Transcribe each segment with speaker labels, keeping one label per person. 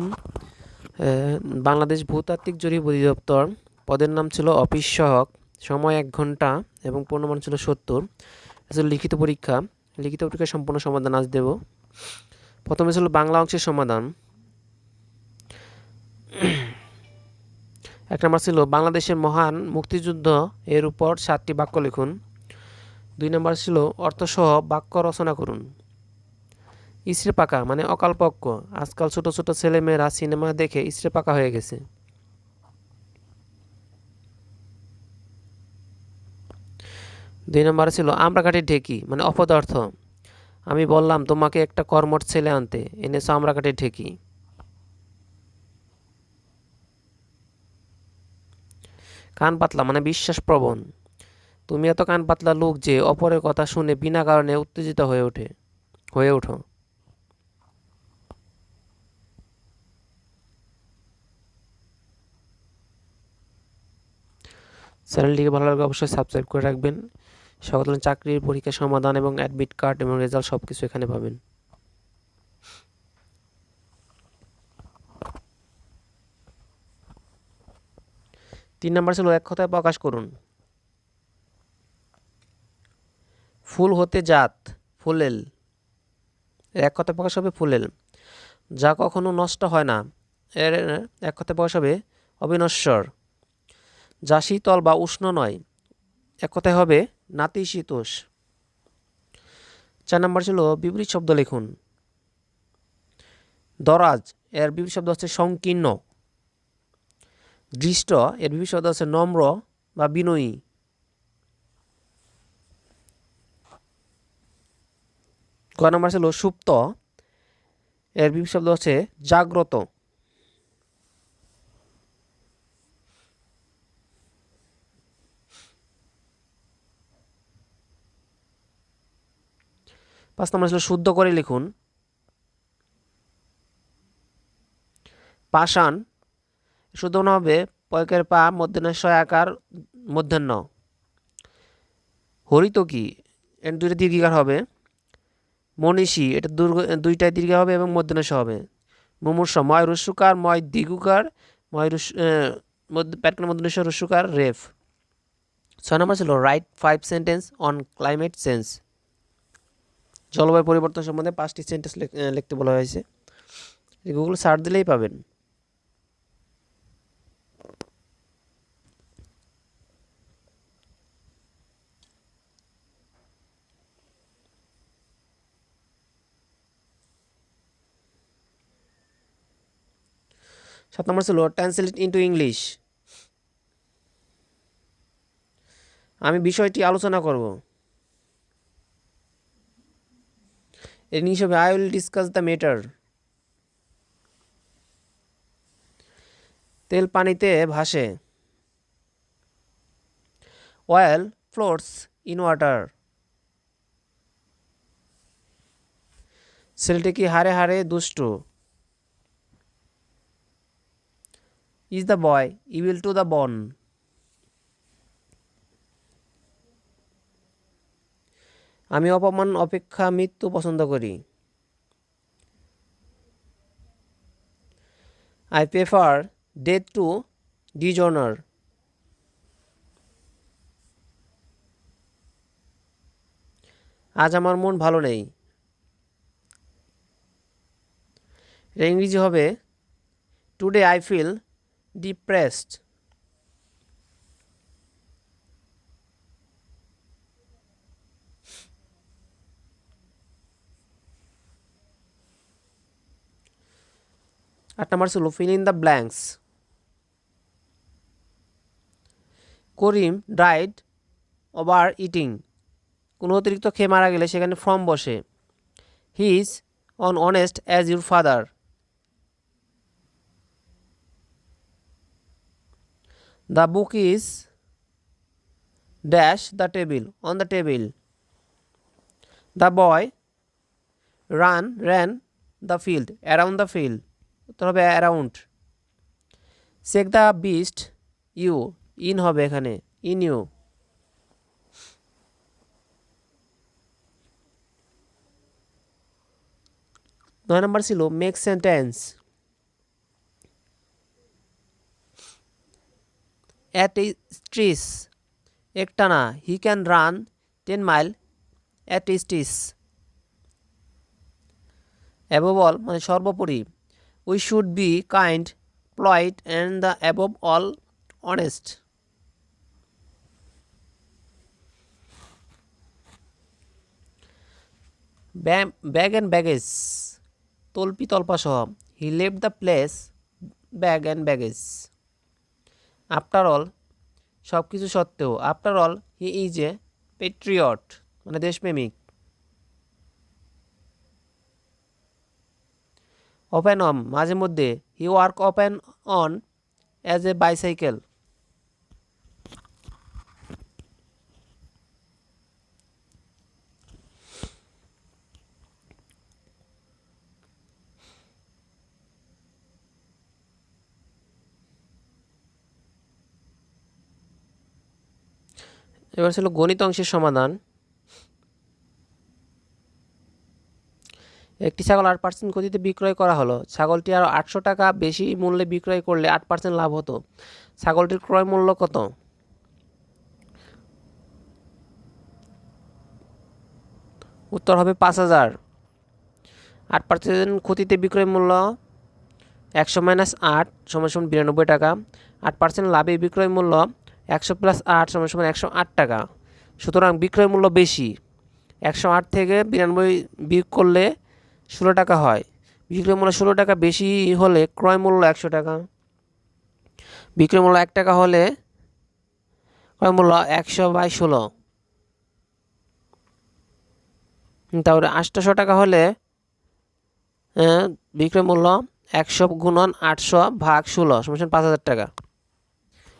Speaker 1: হুম? বাংলাদেশ ভূতাত্ত্বিক জরিপ অধিদপ্তর পদের নাম ছিল অফিস সহক, সময় এক ঘণ্টা এবং পূর্ণমান ছিল সত্তর। ছিল লিখিত পরীক্ষা, লিখিত পরীক্ষার সম্পূর্ণ সমাধান আজ দেব। প্রথমে ছিল বাংলা অংশের সমাধান। এক নম্বর ছিল বাংলাদেশের মহান মুক্তিযুদ্ধ, এর উপর সাতটি বাক্য লিখুন। দুই নম্বর ছিল অর্থসহ বাক্য রচনা করুন। ইসরে পাকা মানে অকালপক্ক। আজকাল ছোট ছোট ছেলেমেয়েরা সিনেমা দেখে ইসরে পাকা হয়ে গেছে। দুই নম্বরে ছিল, আমরা কাঠি ঢেকি মানে অপদার্থ। আমি বললাম, তোমাকে একটা কর্মঠ ছেলে আনতে। এনেছো আমরা কাঠি ঢেকি। কান পাতলা মানে বিশ্বাস প্রবণ তুমি এত কান পাতলা লোক যে অপরের কথা শুনে বিনা কারণে উত্তেজিত হয়ে ওঠে, হয়ে ওঠো। চ্যানেলটিকে ভালো লাগলে অবশ্যই সাবস্ক্রাইব করে রাখবেন। সকল চাকরির পরীক্ষা সমাধান এবং অ্যাডমিট কার্ড এবং রেজাল্ট সব কিছু এখানে পাবেন। তিন নম্বর ছিল এক কথায় প্রকাশ করুন। ফুল হতে জাত, ফুলেল। এক কথায় প্রকাশ হবে ফুলেল। যা কখনো নষ্ট হয় না। এর এক কথায় প্রকাশ হবে অবিনশ্বর। যা শীতল বা উষ্ণ নয় এক কথায় হবে নাতিশীতোষ চার নম্বর ছিল বিপরীত শব্দ লিখুন। দরাজ, এর বিপরীত শব্দ হচ্ছে সংকীর্ণ। দৃষ্ট, এর বিপরীত শব্দ হচ্ছে নম্র বা বিনয়ী। ক নম্বর ছিল সুপ্ত, এর বিপরীত শব্দ হচ্ছে জাগ্রত। পাঁচ নম্বর ছিল শুদ্ধ করে লিখুন। পাষাণ, শুদ্ধ হবে পয়কের পা মধ্যাহ্নশয় আকার মধ্যাহ্ন হরিত কি? এর দুইটা দীর্ঘিকার হবে। মনীষী, এটা দুর্গ, দুইটাই দীর্ঘ হবে এবং মধ্যাহ্নশ হবে। মুমূর্ষ, ময় রস্যুকার ময় দিগুকার, ময় রস প্যাটকার মধ্যাহ্নশ রস্যুকার রেফ। ছয় নম্বর ছিল write five sentence on climate change জলবায়ু পরিবর্তন সম্বন্ধে পাঁচটি সেন্টেন্স লিখতে বলা হয়েছে। গুগল সার্চ দিলেই পাবেন। সাত নম্বর ছিল ট্রান্সলেট ইন্টু ইংলিশ আমি বিষয়টি আলোচনা করব। এর হিসেবে I will discuss the matter তেল পানিতে ভাসে। অয়েল ফ্লোটস ইন ওয়াটার ছেলেটি কি হারে হারে দুষ্টু? Is the boy evil to the bone আমি অপমান, অপেক্ষা, মৃত্যু পছন্দ করি। I prefer death to dishonour আজ আমার মন ভালো নেই। ইংরেজি হবে টুডে আই ফিল ডিপ্রেসড আট নাম্বার ছিল fill in the blanks Karim died over eating কোনো অতিরিক্ত খেয়ে মারা গেলে সেখানে ফর্ম বসে। He is on honest as your father the book is dash the table on the table the boy run ran the field around the field তবে around সেক the beast you in হবে এখানে in you নয় নম্বর ছিল make sentence at a stretch একটানা he can run ten mile at a stretch above all মানে সর্বোপরি we should be kind প্লয়েড and the above all honest bag and baggage তল্পি তল্পা সহ। He Lev the place bag and baggage after all সব কিছু সত্ত্বেও after all he is a patriot মানে দেশপ্রেমিক। Open অম মাঝে মধ্যে। He work off and on as a bicycle. এবার ছিল গণিত অংশের সমাধান। একটি ছাগল আট পার্সেন্ট গতিতে বিক্রয় করা হলো। ছাগলটি আরও আটশো টাকা বেশি মূল্যে বিক্রয় করলে আট পার্সেন্ট লাভ হতো। ছাগলটির ক্রয় মূল্য কত? উত্তর হবে পাঁচ হাজার। আট পার্সেন্ট ক্ষতিতে বিক্রয় মূল্য একশো মাইনাস আট সমান সমান বিরানব্বই টাকা। আট পার্সেন্ট লাভে বিক্রয় মূল্য একশো প্লাস আট সমান সমান একশো আট টাকা। সুতরাং বিক্রয় মূল্য বেশি। একশো আট থেকে বিরানব্বই বিয়োগ করলে ষোলো টাকা হয়। বিক্রয় মূল্য ষোলো টাকা বেশি হলে ক্রয় মূল্য একশো টাকা। বিক্রয় মূল্য এক টাকা হলে ক্রয় মূল্য একশো বাই ষোলো। তারপরে আটশোশো টাকা হলে বিক্রয় মূল্য একশো গুণন আটশো ভাগ ষোলো, সমান পাঁচ হাজার টাকা।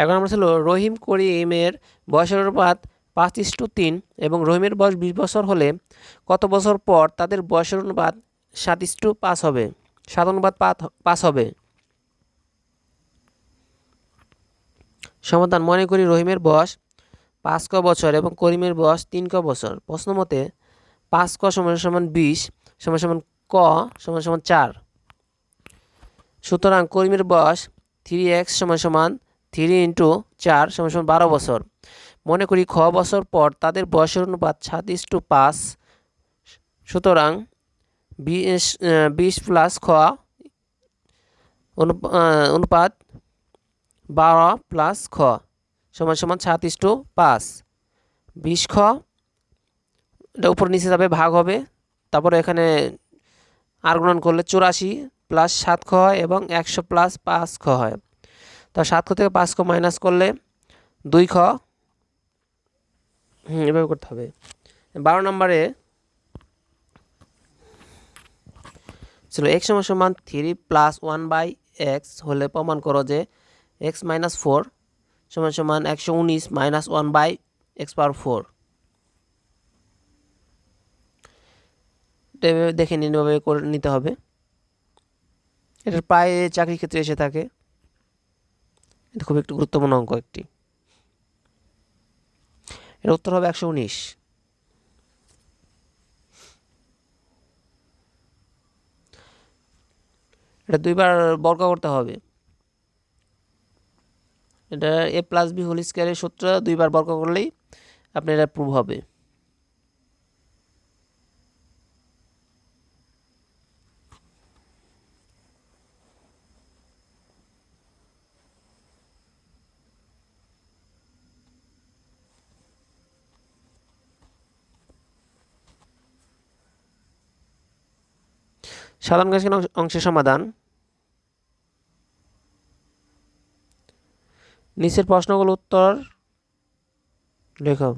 Speaker 1: এখন আমরা ছিল রহিম করিমের বয়সের অনুপাত পাঁচ ইস্টু তিন এবং রহিমের বয়স বিশ বছর হলে কত বছর পর তাদের বয়সের অনুপাত সাত ইস্টু পাঁচ হবে সাত অনুপাত পাঁচ হবে। সমাধান মনে করি রহিমের বয়স পাঁচ ক বছর এবং করিমের বয়স তিন ক বছর। প্রশ্ন মতে পাঁচ ক সমান সমান বিশ সমান সমান ক সমান সমান চার। সুতরাং করিমের বয়স থ্রি এক্স সমান সমান থ্রি ইন্টু চার সমান সমান বারো বছর। মনে করি খ বছর পর তাদের বয়সের অনুপাত সাত টু পাঁচ সুতরাং বিশ প্লাস খ অনুপাত বারো প্লাস খ, সমান সমান সাত টু পাঁচ। বিশ খ, এটা উপর নিচে যাবে, ভাগ হবে। তারপরে এখানে আর করলে চুরাশি প্লাস সাত খ হয় এবং একশো প্লাস পাঁচ খ হয়। তা সাত খ থেকে পাঁচ খ মাইনাস করলে দুই খ। এভাবে করতে হবে। বারো নম্বরে ছিল এক্স সমান সমান three plus one by X হলে প্রমাণ করো যে এক্স মাইনাস ফোর সমান সমান একশো উনিশ minus one by X power four দেখে নিন এভাবে করে নিতে হবে। এটা প্রায় চাকরির ক্ষেত্রে এসে থাকে। এটা খুব একটি গুরুত্বপূর্ণ অঙ্ক একটি। এর উত্তর হবে একশো উনিশ। এটা দুইবার বর্গ করতে হবে। এটা এ প্লাস বি হোল স্কোয়ারের সূত্র, দুইবার বর্গ করলেই আপনার এটা প্রুভ হবে। সাধারণ গাছের অংশের সমাধান। নিচের প্রশ্নগুলো উত্তর লেখো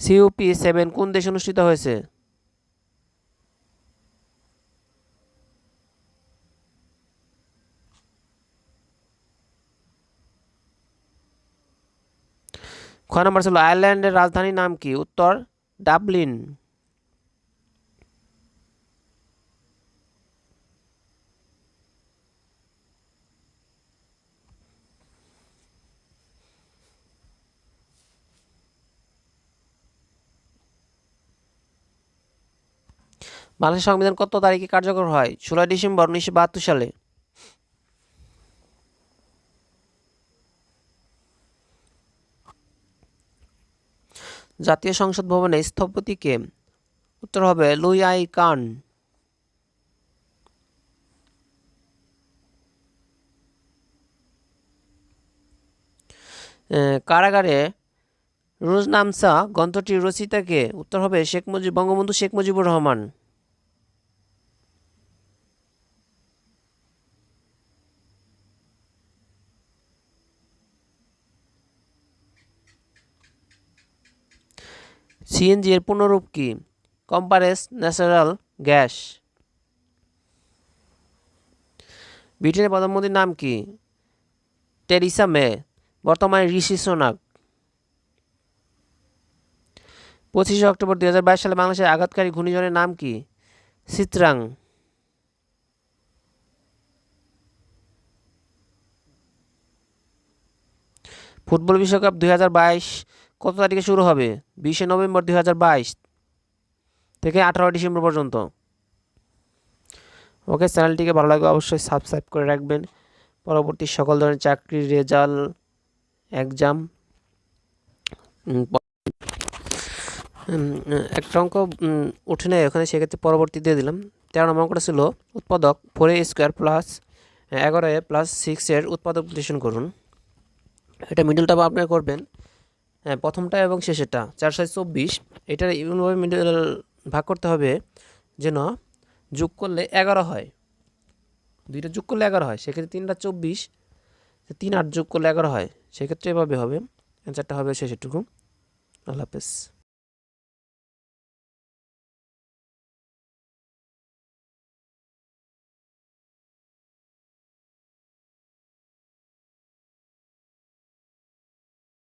Speaker 1: সিইউপি সেভেন কোন দেশে অনুষ্ঠিত হয়েছে? খ নম্বর ছিল আয়ারল্যান্ডের রাজধানীর নাম কি? উত্তর ডাবলিন। বাংলাদেশের সংবিধান কত তারিখে কার্যকর হয়? ষোলোই ডিসেম্বর উনিশশো বাহাত্তর সালে। জাতীয় সংসদ ভবনে স্থপতিকে উত্তর হবে লুই আই কান। কারাগারে রোজনামসা গ্রন্থটি রচিতাকে উত্তর হবে শেখ মুজিব বঙ্গবন্ধু শেখ মুজিবুর রহমান। সিএনজি এর পূর্ণরূপ কি? Compressed natural gas. ব্রিটেনের প্রধানমন্ত্রীর নাম কি? টেরিসা মে, বর্তমানে ঋষি সোনাক। পঁচিশে অক্টোবর দুই হাজার বাইশ সালে বাংলাদেশের আঘাতকারী ঘূর্ণিঝড়ের নাম কি? চিত্রাং ফুটবল বিশ্বকাপ দুই হাজার বাইশ কত তারিখে শুরু হবে? বিশে নভেম্বর দু হাজার বাইশ থেকে আঠারো ডিসেম্বর পর্যন্ত। ওকে, চ্যানেলটিকে ভালো লাগবে অবশ্যই সাবস্ক্রাইব করে রাখবেন। পরবর্তী সকল ধরনের চাকরির রেজাল্ট, এক্সাম একটা অঙ্ক উঠে নেয় ওখানে, সেক্ষেত্রে পরবর্তী দিয়ে দিলাম। তেরো নম্বর অঙ্কটা ছিল উৎপাদক ফোর এ স্কোয়ার প্লাস এগারো এ প্লাস সিক্সের উৎপাদক বিশ্লেষণ করুন। এটা মিডলটা আপনার করবেন। হ্যাঁ প্রথমটা এবং শেষেরটা। চার সাইজ চব্বিশ, এটার এমনভাবে মিডিয়াল ভাগ করতে হবে যেন যোগ করলে এগারো হয়। দুইটা যোগ করলে এগারো হয়, সেক্ষেত্রে তিনটা চব্বিশ তিন আট যোগ করলে এগারো হয়। সেক্ষেত্রে এভাবে হবে অ্যান্সারটা হবে শেষেরটুকু। আল্লাহ হাফেজ।